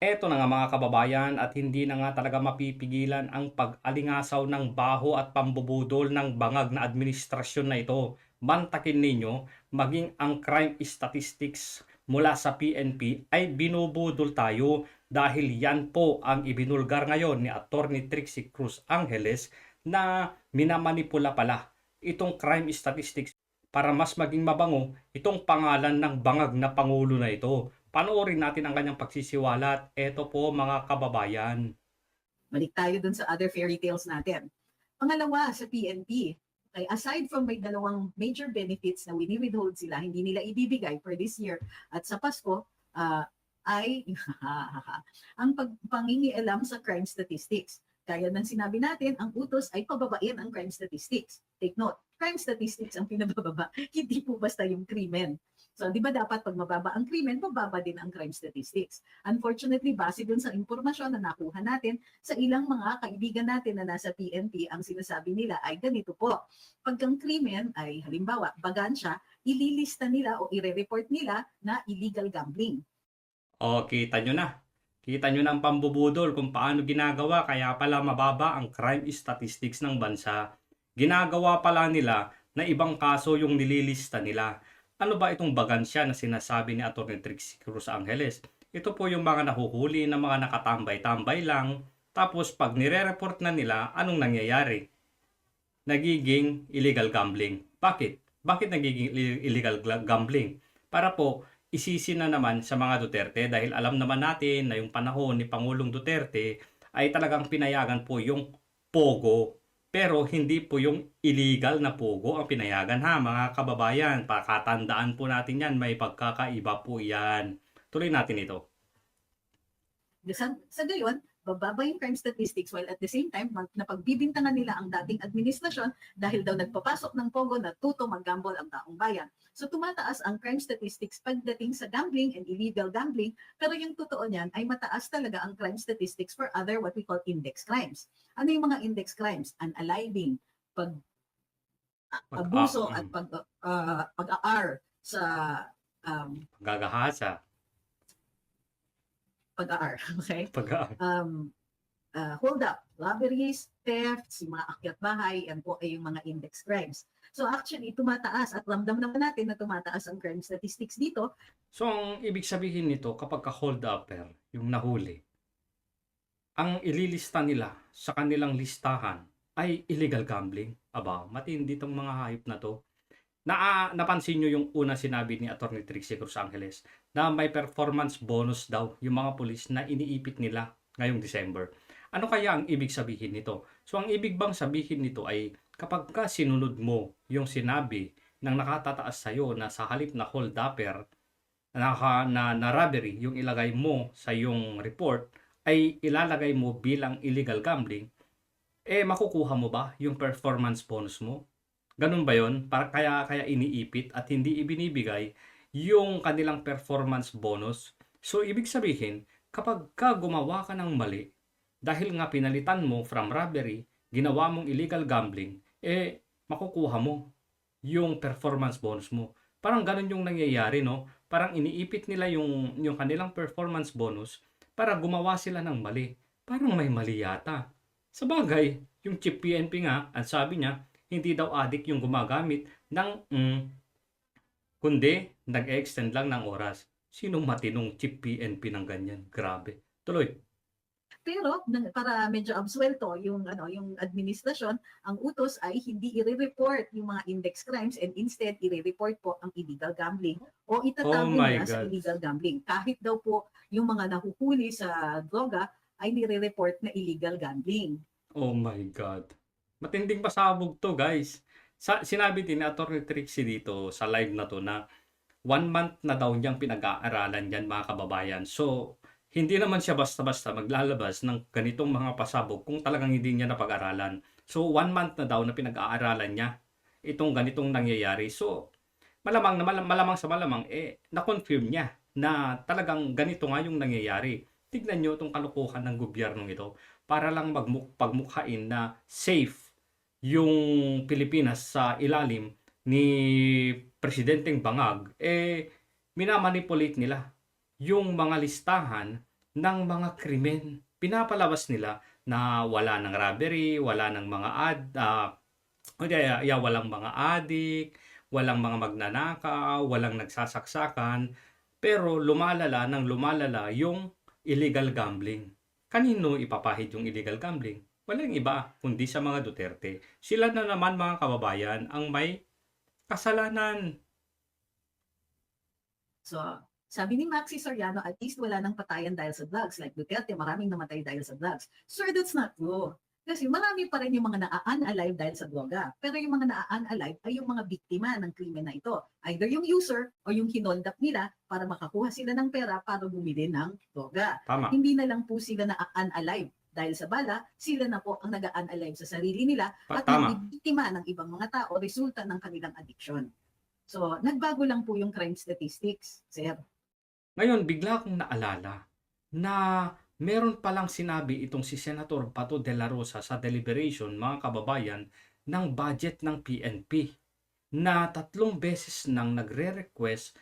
Eto na nga mga kababayan at hindi na nga talaga mapipigilan ang pag-alingasaw ng baho at pambubudol ng bangag na administrasyon na ito. Bantakin ninyo, maging ang crime statistics mula sa PNP ay binubudol tayo dahil yan po ang ibinulgar ngayon ni Attorney Trixie Cruz Angeles na minamanipula pala itong crime statistics para mas maging mabango itong pangalan ng bangag na pangulo na ito. Panoorin natin ang kanyang pagsisiwalat. Ito po mga kababayan. Balik tayo dun sa other fairy tales natin. Pangalawa, sa PNP, okay, aside from may dalawang major benefits na wini-withhold sila, hindi nila ibibigay for this year at sa Pasko, ah, ay ang pag, pangingialam sa crime statistics. Kaya ng sinabi natin, ang utos ay pababain ang crime statistics. Take note, crime statistics ang pinabababa, hindi po basta yung krimen. So, di ba dapat pag mababa ang krimen, mababa din ang crime statistics. Unfortunately, base dun sa impormasyon na nakuha natin, sa ilang mga kaibigan natin na nasa PNP, ang sinasabi nila ay ganito po. Pag ang krimen ay halimbawa, bagansya, ililista nila o ire-report nila na illegal gambling. O, kita nyo na. Kita nyo na ang pambubudol kung paano ginagawa kaya pala mababa ang crime statistics ng bansa. Ginagawa pala nila na ibang kaso yung nililista nila. Ano ba itong bagansya na sinasabi ni Atty. Trixie Cruz Angeles? Ito po yung mga nahuhuli na mga nakatambay-tambay lang. Tapos pag nire-report na nila, anong nangyayari? Nagiging illegal gambling. Bakit? Bakit nagiging illegal gambling? Para po, isisi na naman sa mga Duterte dahil alam naman natin na yung panahon ni Pangulong Duterte ay talagang pinayagan po yung pogo pero hindi po yung illegal na pogo ang pinayagan ha mga kababayan. Pakatandaan po natin yan, may pagkakaiba po yan. Tuloy natin ito. Sa, sa gayon, bababa yung crime statistics while at the same time, napagbibintangan nila ang dating administrasyon dahil daw nagpapasok ng Pogo na tuto mag-gamble ang taong bayan. So tumataas ang crime statistics pagdating sa gambling and illegal gambling, pero yung totoo niyan ay mataas talaga ang crime statistics for other what we call index crimes. Ano yung mga index crimes? Unaliving, pag abuso at pag uh, pag-aar sa um, Gagahasa. Pag-aar, okay? Pag um, uh, hold up, robberies, thefts, yung mga akyat bahay, yan po ay yung mga index crimes. So actually, tumataas at ramdam naman natin na tumataas ang crime statistics dito. So, ang ibig sabihin nito, kapag ka-hold upper, yung nahuli, ang ililista nila sa kanilang listahan ay illegal gambling. Aba, matindi tong mga hayop na to. Na, napansin nyo yung una sinabi ni Atty. Trixie Cruz Angeles na may performance bonus daw yung mga pulis na iniipit nila ngayong December. Ano kaya ang ibig sabihin nito? So, ang ibig bang sabihin nito ay kapag ka sinunod mo yung sinabi ng nakatataas sa'yo na sa halip na hold upper, naka, na, na robbery, yung ilagay mo sa yung report, ay ilalagay mo bilang illegal gambling, eh makukuha mo ba yung performance bonus mo? Ganun ba yon? Para kaya kaya iniipit at hindi ibinibigay yung kanilang performance bonus. So ibig sabihin, kapag ka gumawa ka ng mali, dahil nga pinalitan mo from robbery, ginawa mong illegal gambling, eh makukuha mo yung performance bonus mo. Parang ganun yung nangyayari, no? Parang iniipit nila yung, yung kanilang performance bonus para gumawa sila ng mali. Parang may mali yata. Sa bagay, yung chip PNP nga, ang sabi niya, hindi daw adik yung gumagamit ng mm, kundi nag-extend lang ng oras. Sinong matinong chip PNP ng ganyan? Grabe. Tuloy. Pero para medyo absuelto yung ano yung administrasyon, ang utos ay hindi i-report yung mga index crimes and instead i-report po ang illegal gambling o itatago Oh my nila sa God. illegal gambling. Kahit daw po yung mga nahuhuli sa droga ay nire-report na illegal gambling. Oh my God. Matinding pasabog to, guys. Sa, sinabi din ni Atty. Trixie dito sa live na to na one month na daw niyang pinag-aaralan yan mga kababayan. So, hindi naman siya basta-basta maglalabas ng ganitong mga pasabog kung talagang hindi niya napag-aralan. So, one month na daw na pinag-aaralan niya itong ganitong nangyayari. So, malamang na malam- malamang sa malamang, eh, na-confirm niya na talagang ganito nga yung nangyayari. Tignan nyo itong kalukuhan ng gobyernong ito para lang magmuk pagmukhain na safe yung Pilipinas sa ilalim ni Presidenteng Bangag, eh, minamanipulate nila yung mga listahan ng mga krimen. Pinapalabas nila na wala ng robbery, wala ng mga ad, ah, o kaya, yeah, walang mga adik, walang mga magnanakaw, walang nagsasaksakan, pero lumalala ng lumalala yung illegal gambling. Kanino ipapahid yung illegal gambling? Walang iba, kundi sa mga Duterte. Sila na naman mga kababayan ang may kasalanan. So, sabi ni Maxi Soriano, at least wala nang patayan dahil sa drugs. Like Duterte, maraming namatay dahil sa drugs. Sir, that's not true. Kasi marami pa rin yung mga na-unalive dahil sa droga. Pero yung mga na-unalive ay yung mga biktima ng krimen na ito. Either yung user o yung hinold up nila para makakuha sila ng pera para bumili ng droga. Tama. Hindi na lang po sila na-unalive dahil sa bala, sila na po ang nag-unalive sa sarili nila at Tama. nabibiktima ng ibang mga tao resulta ng kanilang addiction. So, nagbago lang po yung crime statistics, sir. Ngayon, bigla kong naalala na meron palang sinabi itong si Senator Bato de la Rosa sa deliberation, mga kababayan, ng budget ng PNP na tatlong beses nang nagre-request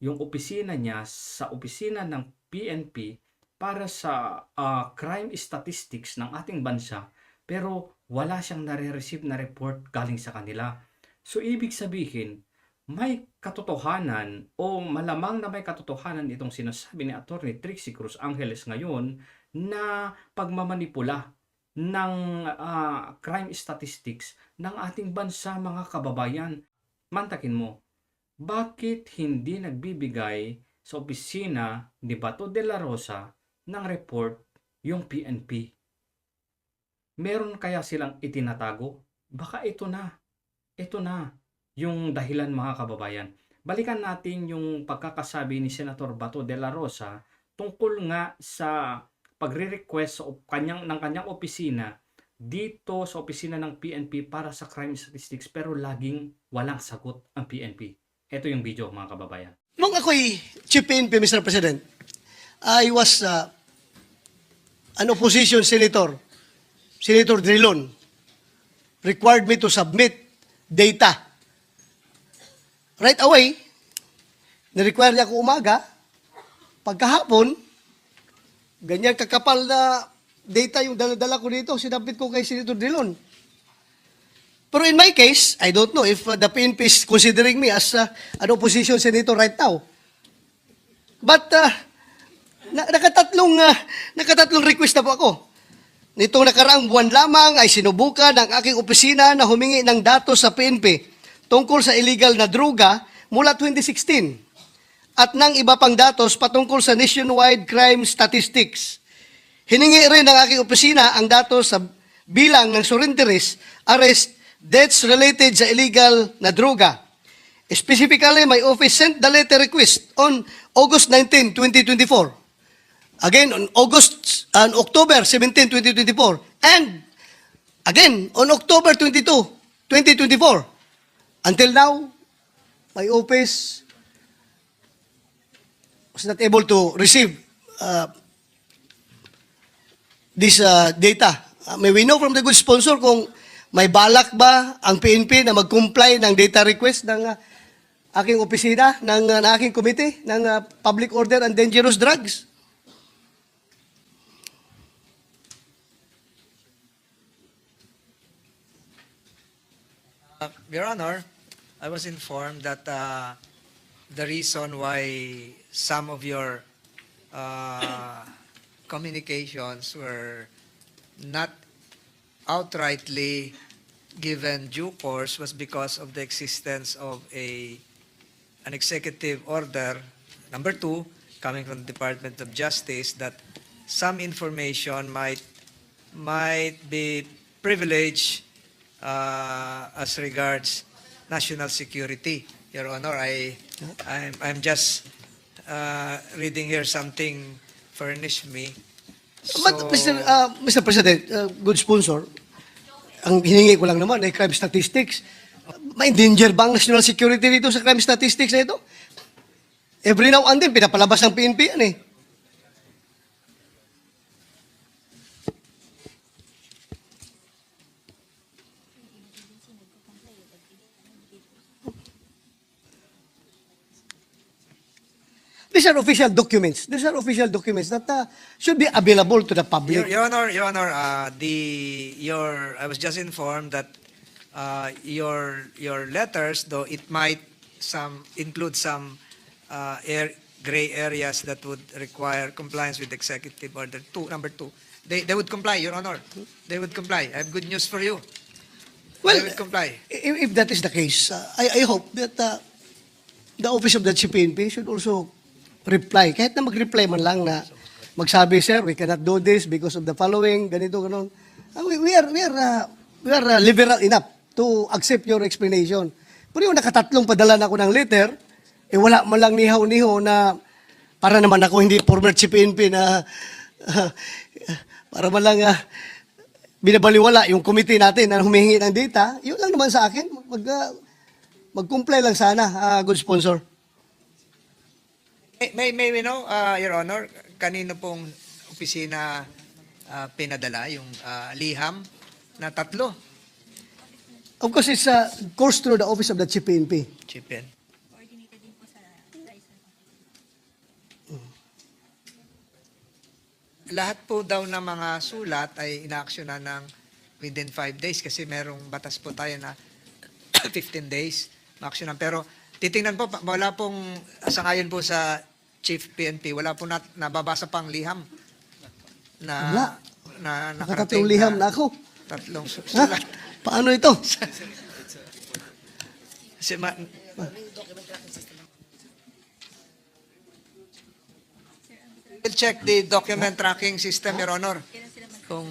yung opisina niya sa opisina ng PNP para sa ah, crime statistics ng ating bansa pero wala siyang nare-receive na report galing sa kanila. So ibig sabihin, may katotohanan o malamang na may katotohanan itong sinasabi ni Attorney Trixie Cruz Angeles ngayon na pagmamanipula ng ah, crime statistics ng ating bansa mga kababayan. Mantakin mo, bakit hindi nagbibigay sa opisina ni Bato de la Rosa ng report yung PNP? Meron kaya silang itinatago? Baka ito na. Ito na yung dahilan mga kababayan. Balikan natin yung pagkakasabi ni Senator Bato de la Rosa tungkol nga sa pagre-request sa kanyang, ng kanyang opisina dito sa opisina ng PNP para sa crime statistics pero laging walang sagot ang PNP. Ito yung video mga kababayan. Nung ako'y chief PNP, Mr. President, I was uh, an opposition senator, Senator Drilon, required me to submit data. Right away, nirequire niya ako umaga, pagkahapon, ganyan kakapal na data yung dala-dala ko dito, sinabit ko kay Senator Drilon. Pero in my case, I don't know if uh, the PNP is considering me as uh, an opposition senator right now. But uh, nakatatlong uh, nakatatlong request na po ako. Nitong nakaraang buwan lamang ay sinubukan ng aking opisina na humingi ng datos sa PNP tungkol sa illegal na droga mula 2016 at ng iba pang datos patungkol sa nationwide crime statistics. Hiningi rin ng aking opisina ang datos sa bilang ng surrenderies, arrest, deaths related sa illegal na droga. Specifically, my office sent the letter request on August 19, 2024. Again, on August, on October 17, 2024. And again, on October 22, 2024. Until now, my office was not able to receive uh, this uh, data. Uh, may we know from the good sponsor kung may balak ba ang PNP na mag-comply ng data request ng uh, aking opisina, ng, uh, ng aking committee, ng uh, Public Order and Dangerous Drugs? Uh, Your Honor, I was informed that uh, the reason why some of your uh, communications were not outrightly given due course was because of the existence of a an executive order number two coming from the Department of Justice that some information might might be privileged uh, as regards national security. Your Honor, I I'm, I'm just uh, reading here something furnished me. But Mr. Uh, Mr. President, uh, good sponsor, ang hiningi ko lang naman ay crime statistics. Ma-endanger ba ang national security dito sa crime statistics na ito? Every now and then, pinapalabas ng PNP yan eh. These are official documents. These are official documents that uh, should be available to the Your, public. Your Honor, Your Honor, uh, the your I was just informed that uh, your your letters, though it might some include some uh, air, gray areas that would require compliance with Executive Order two, number two. They they would comply, Your Honor. They would comply. I have good news for you. Well, they would comply. If, if that is the case, uh, I, I hope that uh, the office of the CPNP should also reply. Kahit na mag-reply man lang na magsabi, sir, we cannot do this because of the following, ganito, ganon. Uh, we, we are, we are, uh, we are uh, liberal enough to accept your explanation. Pero yung nakatatlong padala na ako ng letter, eh wala man lang nihaw-niho na para naman ako hindi former CPNP na para man lang uh, binabaliwala yung committee natin na humihingi ng data, yun lang naman sa akin. Mag, uh, mag-comply lang sana, uh, good sponsor. May, may, may we know, uh, Your Honor, kanino pong opisina uh, pinadala yung uh, liham na tatlo? Of course, it's uh, course through the office of the CPNP. Chipin. Lahat po daw ng mga sulat ay inaaksyonan ng within 5 days kasi merong batas po tayo na 15 days maaksyonan. Pero titingnan po, wala pong, sa ngayon po sa Chief PNP, wala po nat, nababasa pang liham na, Wala. na Nakatatlong nakarating liham na ako. Tatlong su- Ha? sulat. Paano ito? Kasi ma- We'll check the document tracking system, Your Honor. Kung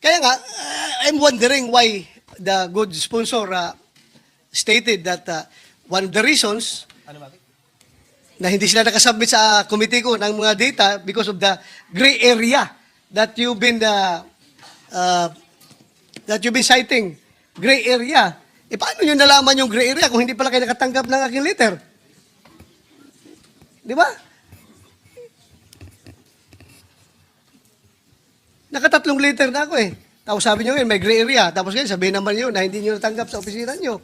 Kaya nga, uh, I'm wondering why the good sponsor uh, stated that uh, one of the reasons na hindi sila nakasubmit sa committee ko ng mga data because of the gray area that you've been uh, uh, that you've been citing. Gray area. E paano nyo nalaman yung gray area kung hindi pala kayo nakatanggap ng aking letter? Di ba? Nakatatlong letter na ako eh. Tapos sabi nyo ngayon, may gray area. Tapos ngayon, sabihin naman nyo na hindi nyo natanggap sa opisina nyo.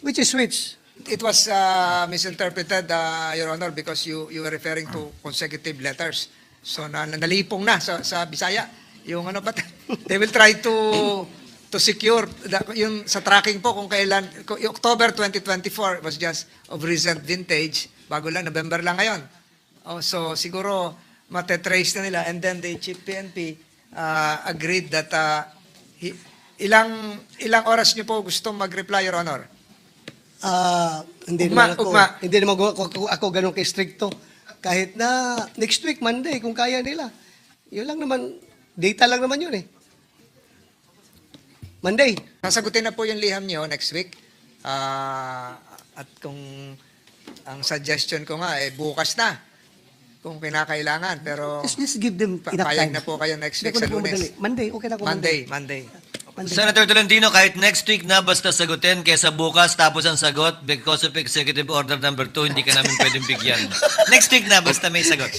Which is which? it was uh, misinterpreted, uh, Your Honor, because you you were referring to consecutive letters. So na, na- nalipong na sa, sa Bisaya. Yung ano ba? They will try to to secure the, yung sa tracking po kung kailan October 2024 was just of recent vintage bago lang November lang ngayon oh so siguro matetrace na nila and then the chief PNP uh, agreed that uh, ilang ilang oras niyo po gusto mag-reply your honor Ah, hindi Ugma, naman ako, ugma. hindi naman ako, ako, ako ganun ka-stricto. Kahit na next week, Monday, kung kaya nila. Yun lang naman, data lang naman yun eh. Monday. Sasagutin na po yung liham niyo next week. Ah, at kung ang suggestion ko nga, eh, bukas na. Kung kinakailangan. Pero Just, just give them pa- enough payag time. na po kayo next Hindi week ako sa lunes. Monday, okay na ako Monday, Monday. Monday. Senator Tolentino, kahit next week na basta sagutin kaysa bukas tapos ang sagot because of Executive Order number 2, hindi ka namin pwedeng bigyan. next week na basta may sagot.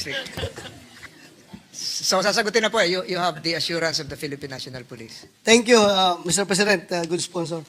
So sasagutin na po eh. You, you have the assurance of the Philippine National Police. Thank you, uh, Mr. President, uh, good sponsor.